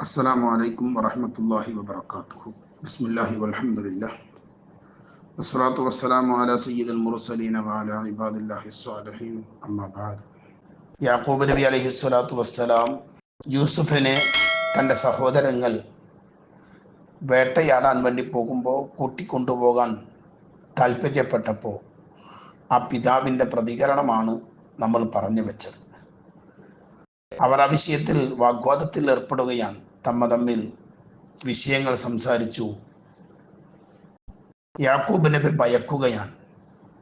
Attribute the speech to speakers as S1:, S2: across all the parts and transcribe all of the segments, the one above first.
S1: السلام عليكم ورحمة الله وبركاته بسم الله والحمد لله والصلاة والسلام على سيد المرسلين وعلى عباد الله الصالحين أما بعد യാക്കൂബ് നബി അലൈഹി സ്വലാത്തു വസ്സലാം യൂസുഫിനെ തൻ്റെ സഹോദരങ്ങൾ വേട്ടയാടാൻ വേണ്ടി പോകുമ്പോൾ കൂട്ടിക്കൊണ്ടുപോകാൻ താല്പര്യപ്പെട്ടപ്പോൾ ആ പിതാവിൻ്റെ പ്രതികരണമാണ് നമ്മൾ പറഞ്ഞു വെച്ചത് അവർ ആ വിഷയത്തിൽ വാഗ്വാദത്തിൽ ഏർപ്പെടുകയാണ് തമ്മ തമ്മിൽ വിഷയങ്ങൾ സംസാരിച്ചു. യാക്കൂബ് നബി ഭയക്കുകയാണ്.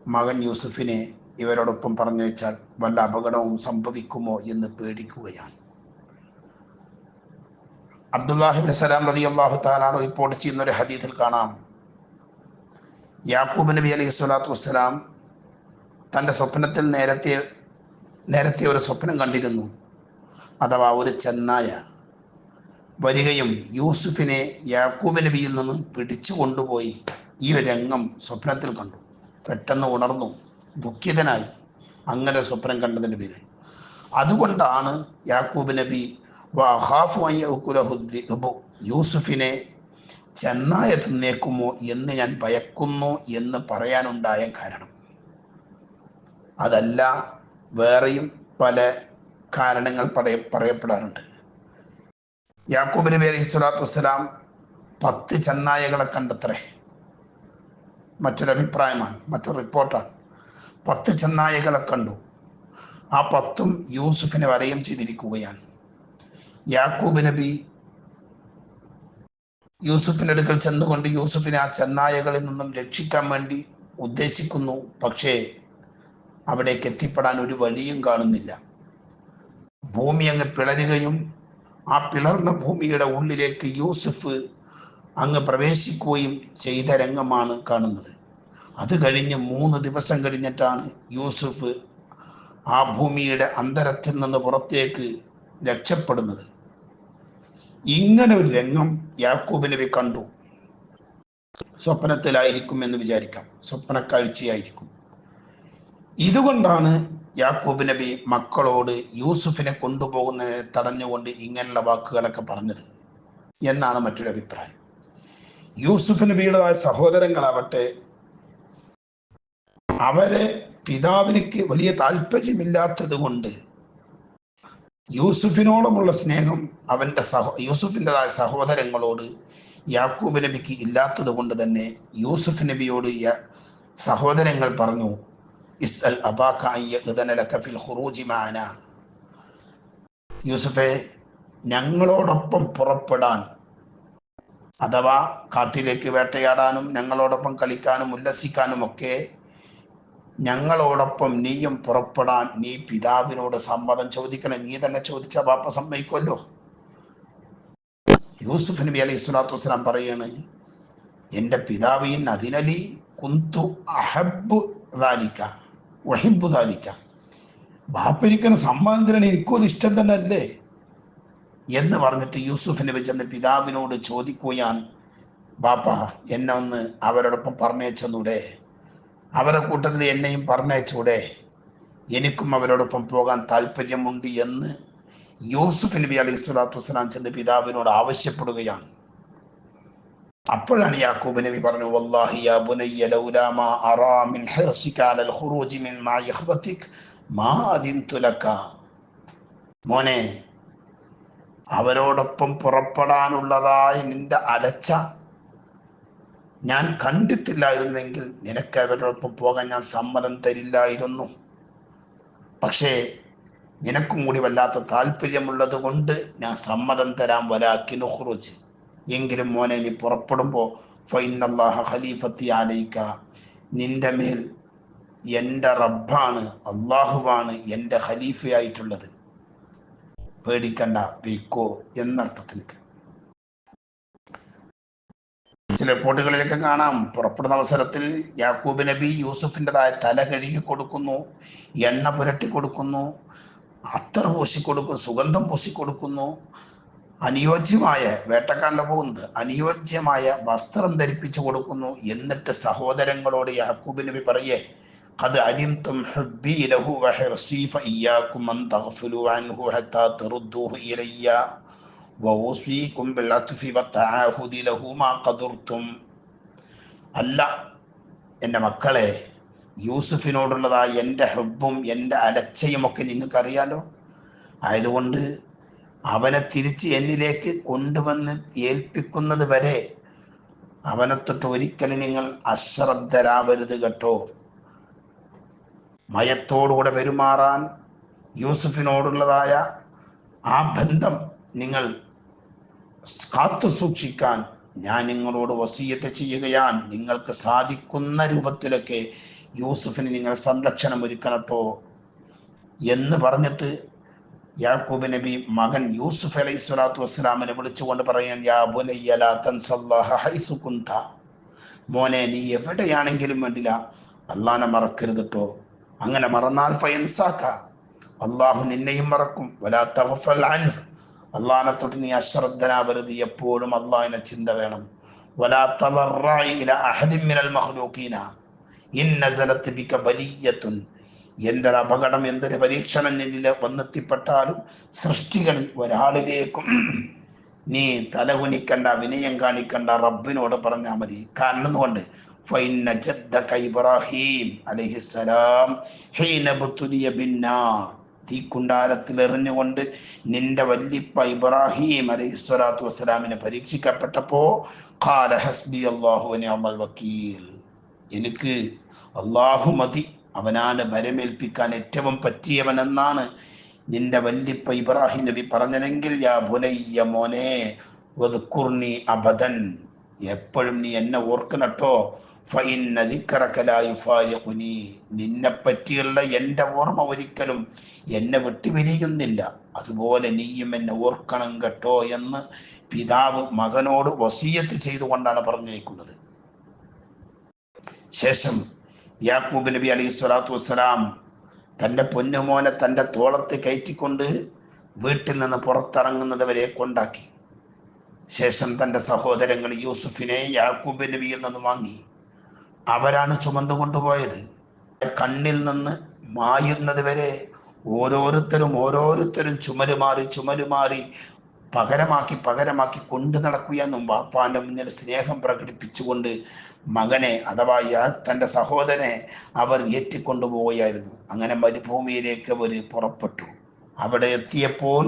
S1: മകൻ യൂസുഫിനെ ഇവരോടൊപ്പം പറഞ്ഞയച്ചാൽ വല്ല അപകടവും സംഭവിക്കുമോ എന്ന് പേടിക്കുകയാണ്. അബ്ദുല്ലാഹിബിൻ സലാം റതി അള്ളാഹു താലാണ് റിപ്പോർട്ട് ചെയ്യുന്ന ഒരു ഹദീത്തിൽ കാണാം. യാക്കൂബ് നബി അലൈഹി സ്വലാത്തു വസ്സലാം തന്റെ സ്വപ്നത്തിൽ നേരത്തെ നേരത്തെ ഒരു സ്വപ്നം കണ്ടിരുന്നു. അഥവാ ഒരു ചെന്നായ. വരികയും യൂസുഫിനെ യാക്കൂബ് നബിയിൽ നിന്നും പിടിച്ചു കൊണ്ടുപോയി ഈ രംഗം സ്വപ്നത്തിൽ കണ്ടു. പെട്ടെന്ന് ഉണർന്നു. ദുഃഖിതനായി. അങ്ങനെ സ്വപ്നം കണ്ടതിന്റെ പേര് അതുകൊണ്ടാണ് യാക്കൂബ് നബി യൂസുഫിനെ ചെന്നായ തിന്നേക്കുമോ എന്ന് ഞാൻ ഭയക്കുന്നു എന്ന് പറയാനുണ്ടായ കാരണം. അതല്ല വേറെയും പല കാരണങ്ങൾ പറയ പറയപ്പെടാറുണ്ട്. യാക്കൂബ് നബി അലൈഹി സ്വലാത്തു വസ്സലാം പത്ത് ചെന്നായകളെ കണ്ടത്രേ. മറ്റൊരഭിപ്രായമാണ് മറ്റൊരു റിപ്പോർട്ടാണ്. പത്ത് ചെന്നായകളെ കണ്ടു. ആ പത്തും യൂസുഫിനെ വലയം ചെയ്തിരിക്കുകയാണ്. യാക്കൂബ് നബി യൂസുഫിന്റെ അടുക്കൽ ചെന്നുകൊണ്ട് യൂസുഫിനെ ആ ചെന്നായകളിൽ നിന്നും രക്ഷിക്കാൻ വേണ്ടി ഉദ്ദേശിക്കുന്നു. പക്ഷേ അവിടേക്ക് എത്തിപ്പെടാൻ ഒരു വഴിയും കാണുന്നില്ല. ഭൂമി അങ്ങ് പിളരുകയും ആ പിളർന്ന ഭൂമിയുടെ ഉള്ളിലേക്ക് യൂസുഫ് അങ്ങ് പ്രവേശിക്കുകയും ചെയ്ത രംഗമാണ് കാണുന്നത്. അത് കഴിഞ്ഞ് മൂന്ന് ദിവസം കഴിഞ്ഞിട്ടാണ് യൂസുഫ് ആ ഭൂമിയുടെ അന്തരത്തിൽ നിന്ന് പുറത്തേക്ക് രക്ഷപ്പെടുന്നത്. ഇങ്ങനെ ഒരു രംഗം യാക്കൂബ് നബി കണ്ടു. സ്വപ്നത്തിലായിരിക്കും എന്ന് വിചാരിക്കാം. സ്വപ്ന കാഴ്ചയായിരിക്കും ഇതുകൊണ്ടാണ് യാക്കൂബ് നബി മക്കളോട് യൂസുഫിനെ കൊണ്ടുപോകുന്നതിനെ തടഞ്ഞുകൊണ്ട് ഇങ്ങനെയുള്ള വാക്കുകളൊക്കെ പറഞ്ഞത് എന്നാണ് മറ്റൊരു അഭിപ്രായം. യൂസുഫ് നബിയുടേതായ സഹോദരങ്ങളാവട്ടെ അവരെ പിതാവിനിക്ക് വലിയ താല്പര്യമില്ലാത്തത് കൊണ്ട് യൂസുഫിനോടുമുള്ള സ്നേഹം അവന്റെ സഹോ യൂസുഫിന്റെതായ സഹോദരങ്ങളോട് യാക്കൂബ് നബിക്ക് ഇല്ലാത്തത് കൊണ്ട് തന്നെ യൂസുഫ് നബിയോട് സഹോദരങ്ങൾ പറഞ്ഞു ഇസ്അൽ ഖുറൂജി യൂസുഫെ ഞങ്ങളോടൊപ്പം പുറപ്പെടാൻ അഥവാ കാട്ടിലേക്ക് വേട്ടയാടാനും ഞങ്ങളോടൊപ്പം കളിക്കാനും ഉല്ലസിക്കാനും ഒക്കെ ഞങ്ങളോടൊപ്പം നീയും പുറപ്പെടാൻ നീ പിതാവിനോട് സമ്മതം ചോദിക്കണം. നീ തന്നെ ചോദിച്ച ബാപ്പ സമ്മതിക്കുമല്ലോ യൂസുഫ് നബി അലൈഹി സ്വലാത്തു വസ്സലാം പറയാണ് എന്റെ പിതാവിൻ അതിനലി കുന്തു അഹബ് ദാലിക്ക വഹിബു ദാലിക്ക. ബാപ്പരിക്കുന്ന സമ്മതം തരണം എനിക്കും അത് ഇഷ്ടം തന്നെ അല്ലേ എന്ന് പറഞ്ഞിട്ട് യൂസുഫ് നബി ചെന്ന് പിതാവിനോട് ചോദിക്കുകയാണ് ബാപ്പ എന്നെ ഒന്ന് അവരോടൊപ്പം പറഞ്ഞയച്ചെന്നൂടെ? അവരുടെ കൂട്ടത്തിൽ എന്നെയും പറഞ്ഞയച്ചൂടെ എനിക്കും അവരോടൊപ്പം പോകാൻ താല്പര്യമുണ്ട് എന്ന് യൂസുഫ് നബി അലൈഹി സ്വലാത്തു വസ്സലാം ചെന്ന് പിതാവിനോട് ആവശ്യപ്പെടുകയാണ്. അപ്പോഴാണ് യാക്കൂബ് നബി പറഞ്ഞു വല്ലാഹി യാ ബുനയ്യ ലൗലാ മാ അറാ മിൻ ഹിർസിക അലൽ ഖുറൂജി മിൻ മാ യഹ്ബതിക് മാ അദിൻതു ലക മോനെ അവരോടൊപ്പം പുറപ്പെടാനുള്ളതായി നിന്റെ അലച്ച ഞാൻ കണ്ടിട്ടില്ലായിരുന്നുവെങ്കിൽ നിനക്ക് അവരോടൊപ്പം പോകാൻ ഞാൻ സമ്മതം തരില്ലായിരുന്നു. പക്ഷേ നിനക്കും കൂടി വല്ലാത്ത താല്പര്യമുള്ളത് കൊണ്ട് ഞാൻ സമ്മതം തരാം. വലാക്കി നുഹ്റുജ് എങ്കിലും മോനെ നീ പുറപ്പെടുമ്പോൾ ഫൈനല്ലാഹ ഖലീഫത്തി നിന്റെ മേൽ എന്റെ റബ്ബാണ് അള്ളാഹുവാണ് എന്റെ ഖലീഫയായിട്ടുള്ളത്. പേടിക്കണ്ട വെയ്ക്കോ എന്നർത്ഥത്തിന് ചില റിപ്പോർട്ടുകളിലൊക്കെ കാണാം പുറപ്പെടുന്ന അവസരത്തിൽ യാക്കൂബ് നബി യൂസുഫിന്റെതായ തല കഴുകി കൊടുക്കുന്നു എണ്ണ പുരട്ടി കൊടുക്കുന്നു അത്തർ പൂശിക്കൊടുക്കുന്നു സുഗന്ധം പൂശി കൊടുക്കുന്നു അനുയോജ്യമായ വേട്ടക്കാരനെ പോകുന്നത്. അനുയോജ്യമായ വസ്ത്രം ധരിപ്പിച്ചു കൊടുക്കുന്നു എന്നിട്ട് സഹോദരങ്ങളോട് യാക്കൂബ് നബി പറയേ അത് അലിംതും ഹബ്ബി ലഹു വഹർസീഫ ഇയ്യാക്കും അൻ തഗ്ഫലു അൻഹു ഹത്താ തറുദ്ദൂഹു ഇലയ്യ വൗസീകും ബിൽഅത്ഫി വത്തആഹുദി ലഹു മാ ഖദർതും. അല്ല എന്റെ മക്കളെ യൂസുഫിനോടുള്ളതായ എന്റെ ഹബ്ബും എന്റെ അലച്ചയും ഒക്കെ നിങ്ങൾക്കറിയാലോ? ആയതുകൊണ്ട് അവനെ തിരിച്ച് എന്നിലേക്ക് കൊണ്ടുവന്ന് ഏൽപ്പിക്കുന്നത് വരെ അവനെ തൊട്ട് ഒരിക്കലും നിങ്ങൾ അശ്രദ്ധരാവരുത് കേട്ടോ. മയത്തോടുകൂടെ പെരുമാറാൻ യൂസഫിനോടുള്ളതായ ആ ബന്ധം നിങ്ങൾ കാത്തു സൂക്ഷിക്കാൻ ഞാൻ നിങ്ങളോട് വസീയത്തെ ചെയ്യുകയാണ്. നിങ്ങൾക്ക് സാധിക്കുന്ന രൂപത്തിലൊക്കെ യൂസുഫിന് നിങ്ങൾ സംരക്ഷണം ഒരുക്കണട്ടോ എന്ന് പറഞ്ഞിട്ട് യാക്കൂബ് നബി മകൻ യൂസുഫ് അലൈഹി സ്വലാത്തു വസ്സലാമിനെ വിളിച്ചുകൊണ്ട് പറയാൻ യാ തൻസല്ലാഹ കുന്ത. മോനെ നീ എവിടെയാണെങ്കിലും വേണ്ടില്ല. അള്ളാനെ മറക്കരുത് കേട്ടോ അങ്ങനെ മറന്നാൽ ഫയൻസാക്ക. അള്ളാഹു നിന്നെയും മറക്കും. വലാ തഹഫൽ തൊട്ട് നീ അശ്രദ്ധനാവരുത്. എപ്പോഴും അള്ളാഹിനെ ചിന്ത വേണം. വലാ തലറായി ഇല അഹദിൻ മിനൽ മഖ്ലൂഖീന. ഇൻ നസലത്ത് ബിക എന്തൊരു അപകടം എന്തൊരു പരീക്ഷണം നിന്നിൽ വന്നെത്തിപ്പെട്ടാലും സൃഷ്ടികളിൽ ഒരാളിലേക്കും നീ തലകുനിക്കണ്ട വിനയം കാണിക്കണ്ട റബ്ബിനോട് പറഞ്ഞാൽ മതി. കാരണം കൊണ്ട് ഇബ്രാഹിം തീക്കുണ്ടാരത്തിൽ എറിഞ്ഞുകൊണ്ട് നിന്റെ വല്ലിപ്പ ഇബ്രാഹിം അലൈഹി സ്വലാത്തു വസ്സലാമിനെ പരീക്ഷിക്കപ്പെട്ടപ്പോ ഖാല ഹസ്ബി അള്ളാഹു എനിക്ക് അള്ളാഹു മതി. അവനാണ് ഭരമേൽപ്പിക്കാൻ ഏറ്റവും പറ്റിയവനെന്നാണ് നിന്റെ വല്ലിപ്പ ഇബ്രാഹിം നബി പറഞ്ഞതെങ്കിൽ യാ ബുനയ്യ അബദൻ. എപ്പോഴും നീ എന്നെ ഓർക്കണട്ടോ നിന്നെ പറ്റിയുള്ള എന്റെ ഓർമ്മ ഒരിക്കലും എന്നെ വിട്ടുപിരിയുന്നില്ല അതുപോലെ നീയും എന്നെ ഓർക്കണം കേട്ടോ എന്ന് പിതാവ് മകനോട് വസീയത്ത് ചെയ്തുകൊണ്ടാണ് പറഞ്ഞേക്കുന്നത്. ശേഷം യാക്കൂബ് നബി അലൈഹി സ്വലാത്തു വസ്സലാം തന്റെ പൊന്നുമോനെ തന്റെ തോളത്ത് കയറ്റിക്കൊണ്ട് വീട്ടിൽ നിന്ന് പുറത്തിറങ്ങുന്നത് വരെ കൊണ്ടാക്കി. ശേഷം തന്റെ സഹോദരങ്ങൾ യൂസുഫിനെ യാക്കൂബ് നബി നിന്ന് വാങ്ങി. അവരാണ് ചുമന്നു കൊണ്ടുപോയത്. കണ്ണിൽ നിന്ന് മായുന്നത് വരെ ഓരോരുത്തരും ഓരോരുത്തരും ചുമരുമാറി മാറി ചുമൽ മാറി പകരമാക്കി പകരമാക്കി കൊണ്ടു നടക്കുക എന്നും ബാപ്പാന്റെ മുന്നിൽ സ്നേഹം പ്രകടിപ്പിച്ചുകൊണ്ട് മകനെ അഥവാ തന്റെ സഹോദരനെ അവർ ഏറ്റിക്കൊണ്ടുപോവുകയായിരുന്നു അങ്ങനെ മരുഭൂമിയിലേക്ക് അവർ പുറപ്പെട്ടു. അവിടെ എത്തിയപ്പോൾ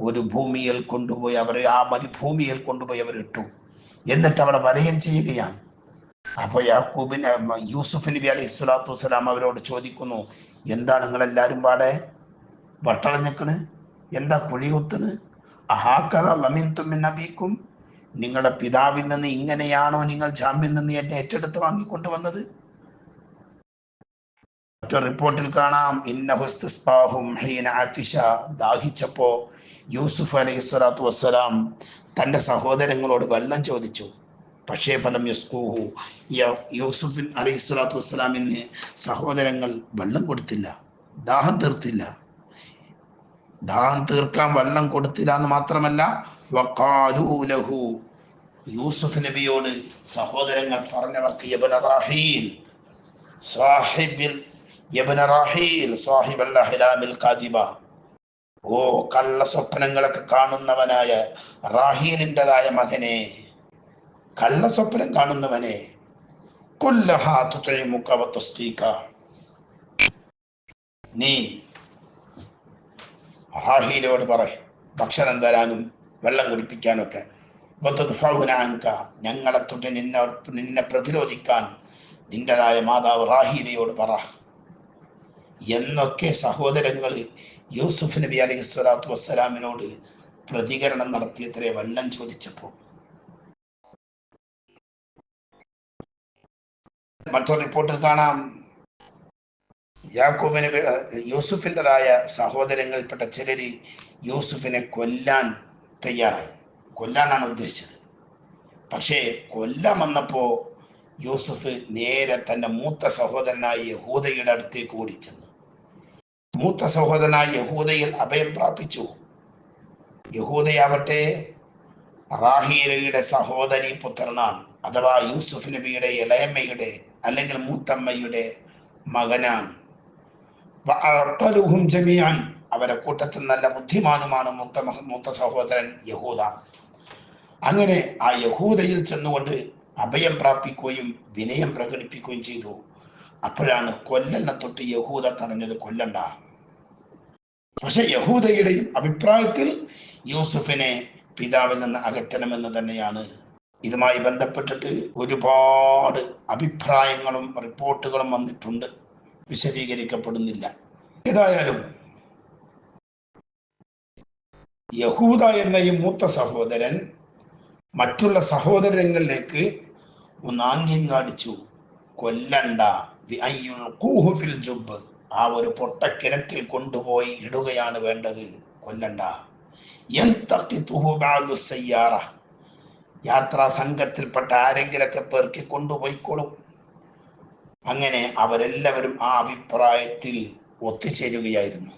S1: ഒരു ഭൂമിയിൽ കൊണ്ടുപോയി അവർ ആ മരുഭൂമിയിൽ കൊണ്ടുപോയി അവർ ഇട്ടു. എന്നിട്ട് അവിടെ വലയം ചെയ്യുകയാണ്. അപ്പൊ യാക്കൂബിന് യൂസുഫ് നബി അലൈഹി സ്വലാത്തു വസ്സലാം അവരോട് ചോദിക്കുന്നു എന്താണ് നിങ്ങൾ എല്ലാവരും പാടെ വട്ടളഞ്ഞിക്കണ്? എന്താ കുഴികുത്തണ് അഹാക്കഥ നിങ്ങളുടെ പിതാവിൽ നിന്ന് ഇങ്ങനെയാണോ നിങ്ങൾ ജാമ്യം നിന്ന് എന്നെ ഏറ്റെടുത്ത് വാങ്ങിക്കൊണ്ടുവന്നത്? മറ്റൊരു റിപ്പോർട്ടിൽ കാണാം. ഇന്ന ഹുസ്തസ്ബാഹും ഹീന ദാഹിച്ചപ്പോ യൂസുഫ് അലൈഹി സ്വലാത്തു വസ്സലാം തന്റെ സഹോദരങ്ങളോട് വെള്ളം ചോദിച്ചു. പക്ഷേ ഫലം യസ്കൂഹു. യൂസുഫിൻ അലൈഹി സ്വലാത്തു വസ്സലാമിന് സഹോദരങ്ങൾ വെള്ളം കൊടുത്തില്ല. ദാഹം തീർത്തില്ല. ദാഹം തീർക്കാൻ വെള്ളം കൊടുത്തില്ല എന്ന് മാത്രമല്ല വക്കാലൂലഹു ലഹു. യൂസുഫ് നബിയോട് സഹോദരങ്ങൾ പറഞ്ഞവർക്ക് യബ്ന റാഹീൽ സാഹിബിൽ യബ്ന റാഹീൽ സാഹിബൽ അഹ്ലാമിൽ കാദിബ ഓ കള്ള സ്വപ്നങ്ങളൊക്കെ കാണുന്നവനായ റാഹീലിന്റെതായ മകനെ കള്ള സ്വപ്നം കാണുന്നവനെ. കൊല്ലഹാ തുതൈമുക വതസ്തീക നീ റാഹീലോട് പറ ഭക്ഷണം തരാനും വെള്ളം കുടിപ്പിക്കാനും ഒക്കെ ഞങ്ങളെ തൊട്ട് നിന്നെ നിന്നെ പ്രതിരോധിക്കാൻ നിന്റേതായ മാതാവ് റാഹീലയോട് പറ. എന്നൊക്കെ സഹോദരങ്ങൾ യൂസുഫ് നബി അലൈഹി സ്വലാത്തു വസ്സലാമിനോട് പ്രതികരണം നടത്തിയത്രേ വെള്ളം ചോദിച്ചപ്പോൾ മറ്റൊരു റിപ്പോർട്ടിൽ കാണാം. യാക്കൂബിന് യൂസുഫിന്റെതായ സഹോദരങ്ങളിൽപ്പെട്ട ചിലർ യൂസുഫിനെ കൊല്ലാൻ തയ്യാറായി. കൊല്ലാനാണ് ഉദ്ദേശിച്ചത്. പക്ഷേ കൊല്ലാൻ വന്നപ്പോൾ യൂസുഫ് നേരെ തന്റെ മൂത്ത സഹോദരനായ യഹൂദയുടെ അടുത്തേക്ക് ചെന്നു മൂത്ത സഹോദരനായ യഹൂദയിൽ അഭയം പ്രാപിച്ചു. യഹൂദയാവട്ടെ റാഹീലയുടെ സഹോദരി പുത്രനാണ് അഥവാ യൂസുഫ് നബിയുടെ ഇളയമ്മയുടെ അല്ലെങ്കിൽ മൂത്തമ്മയുടെ മകനാണ്. ജമീഅൻ. അവരെ കൂട്ടത്തിൽ നല്ല ബുദ്ധിമാനുമാണ് മൂത്ത മൂത്ത സഹോദരൻ യഹൂദ. അങ്ങനെ ആ യഹൂദയിൽ ചെന്നുകൊണ്ട് അഭയം പ്രാപിക്കുകയും വിനയം പ്രകടിപ്പിക്കുകയും ചെയ്തു. അപ്പോഴാണ് കൊല്ലനെ തൊട്ട് യഹൂദ തടഞ്ഞത് കൊല്ലണ്ട. പക്ഷെ യഹൂദയുടെയും അഭിപ്രായത്തിൽ യൂസുഫിനെ പിതാവിൽ നിന്ന് അകറ്റണമെന്ന് തന്നെയാണ്. ഇതുമായി ബന്ധപ്പെട്ടിട്ട് ഒരുപാട് അഭിപ്രായങ്ങളും റിപ്പോർട്ടുകളും വന്നിട്ടുണ്ട്. വിശദീകരിക്കപ്പെടുന്നില്ല. ഏതായാലും യഹൂദ എന്ന ഈ മൂത്ത സഹോദരൻ മറ്റുള്ള സഹോദരങ്ങളിലേക്ക് ഒന്ന് ആംഗ്യം കാണിച്ചു. കൊല്ലണ്ട. ഫിൽ ജുബ് ആ ഒരു പൊട്ട കിണറ്റിൽ കൊണ്ടുപോയി ഇടുകയാണ് വേണ്ടത്. കൊല്ലണ്ട. യാത്രാ സംഘത്തിൽപ്പെട്ട ആരെങ്കിലൊക്കെ പെറുക്കി കൊണ്ടുപോയിക്കോളും. അങ്ങനെ അവരെല്ലാവരും ആ അഭിപ്രായത്തിൽ ഒത്തുചേരുകയായിരുന്നു.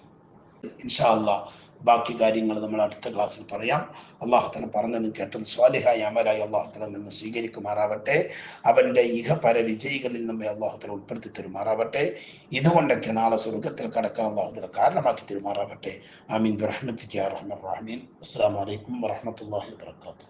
S1: ഇൻഷാല്ല ബാക്കി കാര്യങ്ങൾ നമ്മൾ അടുത്ത ക്ലാസ്സിൽ പറയാം. അള്ളാഹുത്തല പറഞ്ഞതും കേട്ടത് സ്വാലിഹായ അമലായി അള്ളാഹുത്തല നിന്ന് സ്വീകരിക്കുമാറാവട്ടെ. അവന്റെ ഇഹപര വിജയികളിൽ നമ്മെ അള്ളാഹുത്തല ഉൾപ്പെടുത്തി തരുമാറാവട്ടെ. ഇതുകൊണ്ടൊക്കെ നാളെ സ്വർഗത്തിൽ കടക്കാൻ അള്ളാഹുത്തല കാരണമാക്കി തരുമാറാവട്ടെ. ആമീൻ. റഹ്മത്തിക്ക് അസ്സാം വലൈക്കും വറഹമത്തല്ലാഹി വാത്തു